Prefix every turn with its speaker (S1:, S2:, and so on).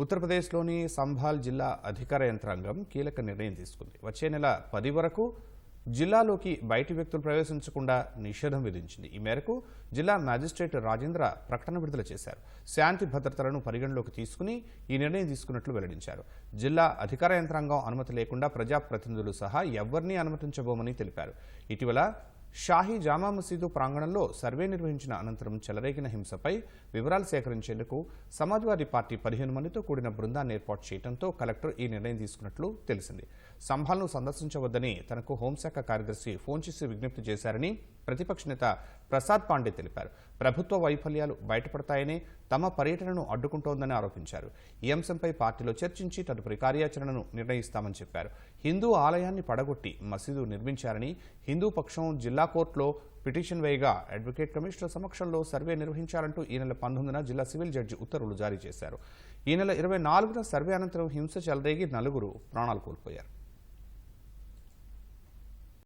S1: ఉత్తరప్రదేశ్లోని సంభాల్ జిల్లా అధికార యంత్రాంగం కీలక నిర్ణయం తీసుకుంది. వచ్చే నెల పది వరకు జిల్లాలోకి బయటి వ్యక్తులు ప్రవేశించకుండా నిషేధం విధించింది. ఈ మేరకు జిల్లా మ్యాజిస్ట్రేట్ రాజేంద్ర ప్రకటన విడుదల చేశారు. శాంతి భద్రతలను పరిగణలోకి తీసుకుని ఈ నిర్ణయం తీసుకున్నట్లు వెల్లడించారు. జిల్లా అధికార యంత్రాంగం అనుమతి లేకుండా ప్రజాప్రతినిధులు సహా ఎవరినీ అనుమతించబోమని తెలిపారు. ఇటీవల షాహీ జామా మసీదు ప్రాంగణంలో సర్వే నిర్వహించిన అనంతరం చెలరేగిన హింసపై వివరాలు సేకరించేందుకు సమాజ్వాదీ పార్టీ పదిహేను మందితో కూడిన బృందాన్ని ఏర్పాటు చేయడంతో కలెక్టర్ ఈ నిర్ణయం తీసుకున్నట్లు తెలిసింది. సంభాలను సందర్శించవద్దని తనకు హోంశాఖ కార్యదర్శి ఫోన్ చేసి విజ్ఞప్తి చేశారని ప్రతిపక్ష నేత ప్రసాద్ పాండే తెలిపారు. ప్రభుత్వ వైఫల్యాలు బయటపడతాయని తమ పర్యటనను అడ్డుకుంటోందని ఆరోపించారు. ఈ అంశంపై పార్టీలో చర్చించి తదుపరి కార్యాచరణను నిర్ణయిస్తామని చెప్పారు. హిందూ ఆలయాన్ని పడగొట్టి మసీదు నిర్మించారని హిందూ పక్షం జిల్లా కోర్టులో పిటిషన్ వేయగా అడ్వకేట్ కమిషనర్ సమక్షంలో సర్వే నిర్వహించాలంటూ ఈ నెల పంతొమ్మిదిన జిల్లా సివిల్ జడ్జి ఉత్తర్వులు జారీ చేశారు. ఈ నెల ఇరవై నాలుగున సర్వే అనంతరం హింస చెలరేగి నలుగురు ప్రాణాలు కోల్పోయారు.